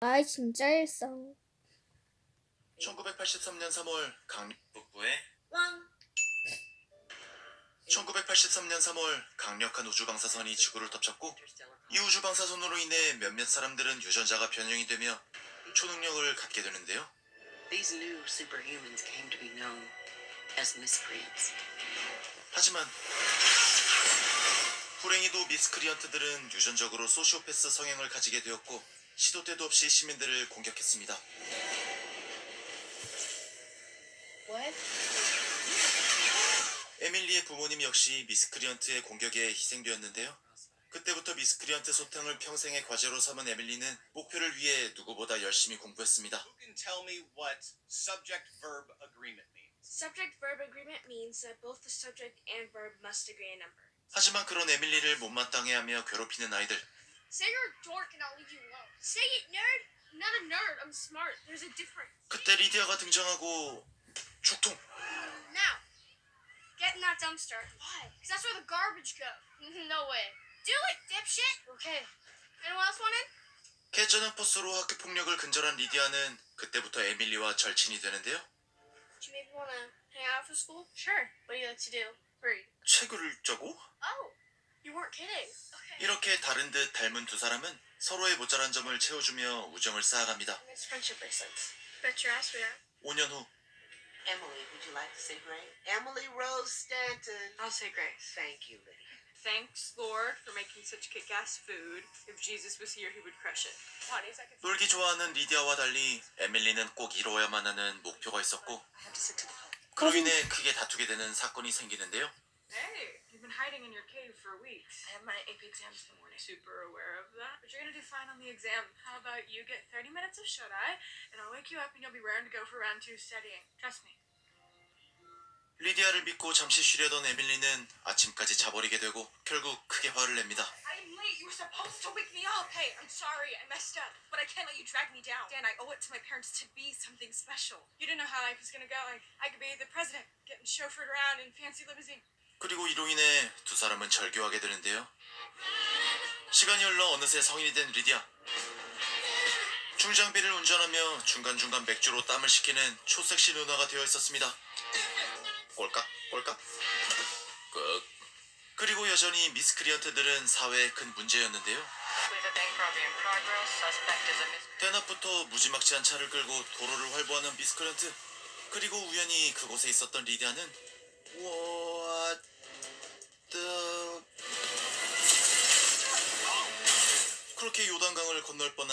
아이 진짜 일상. 1983년 3월 강 북부에 왕 1983년 3월 강력한 우주 방사선이 지구를 덮쳤고 이 우주 방사선으로 인해 몇몇 사람들은 유전자가 변형이 되며 초능력을 갖게 되는데요. These new superhumans came to be known as miscreants. 하지만 불행히도 미스크리언트들은 유전적으로 소시오패스 성향을 가지게 되었고 시도 때도 없이 시민들을 공격했습니다. What? 에밀리의 부모님 역시 미스크리언트의 공격에 희생되었는데요. 그때부터 미스크리언트 소탕을 평생의 과제로 삼은 에밀리는 목표를 위해 누구보다 열심히 공부했습니다. Who can tell me what subject verb agreement means? Subject verb agreement means that both the subject and verb must agree a number. 하지만 그런 에밀리를 못마땅해하며 괴롭히는 아이들. Say you're a dork and I'll leave you alone. Say it, nerd. I'm not a nerd. I'm smart. There's a difference. 그때 리디아가 등장하고 죽통. Now, get in that dumpster. Why? Because that's where the garbage goes. no way. Do it, dipshit. Okay. Anyone else want in? 개쩌는 포스로 학교 폭력을 근절한 리디아는 그때부터 에밀리와 절친이 되는데요. Do you maybe want to hang out after school? Sure. What do you like to do? Read. 책을 읽자고? Okay. 이렇게 다른 듯 닮은 두 사람은 서로의 모자란 점을 채워주며 우정을 쌓아갑니다. It's friendship bracelets. Bet your ass for that. 5년 후 Emily, would you like to say Grace? Emily Rose Stanton. I'll say grace. Thank you, Lydia. Thanks, Lord, for making such kick-ass food. If Jesus was here, he would crush it. Potties, I could. 놀기 좋아하는 리디아와 달리 에밀리는 꼭 이루어야만 하는 목표가 있었고 I have to sit to the pub. 그로 인해 크게 다투게 되는 사건이 생기는데요. Hey, you've been hiding in your cave for weeks. I have my AP exams in the morning. Super aware of that. But you're gonna do fine on the exam. How about you get 30 minutes of shut-eye, and I'll wake you up and you'll be raring to go for round two studying. Trust me. 리디아를 믿고 잠시 쉬려던 에밀리는 아침까지 자버리게 되고 결국 크게 화를 냅니다. I'm late. You were supposed to wake me up. Hey, I'm sorry. I messed up. But I can't let you drag me down. Dan, I owe it to my parents to be something special. You didn't know how life was gonna go. Like, I could be the president, getting chauffeured around in fancy limousine. 그리고 이로 인해 두 사람은 절교하게 되는데요. 시간이 흘러 어느새 성인이 된 리디아. 중장비를 운전하며 중간중간 맥주로 땀을 식히는 초섹시 누나가 되어 있었습니다. 꼴깍 꼴깍 끝. 그리고 여전히 미스크리언트들은 사회의 큰 문제였는데요. 대낮부터 무지막지한 차를 끌고 도로를 활보하는 미스크리언트. 그리고 우연히 그곳에 있었던 리디아는 the 그렇게 요단강을 건널 뻔한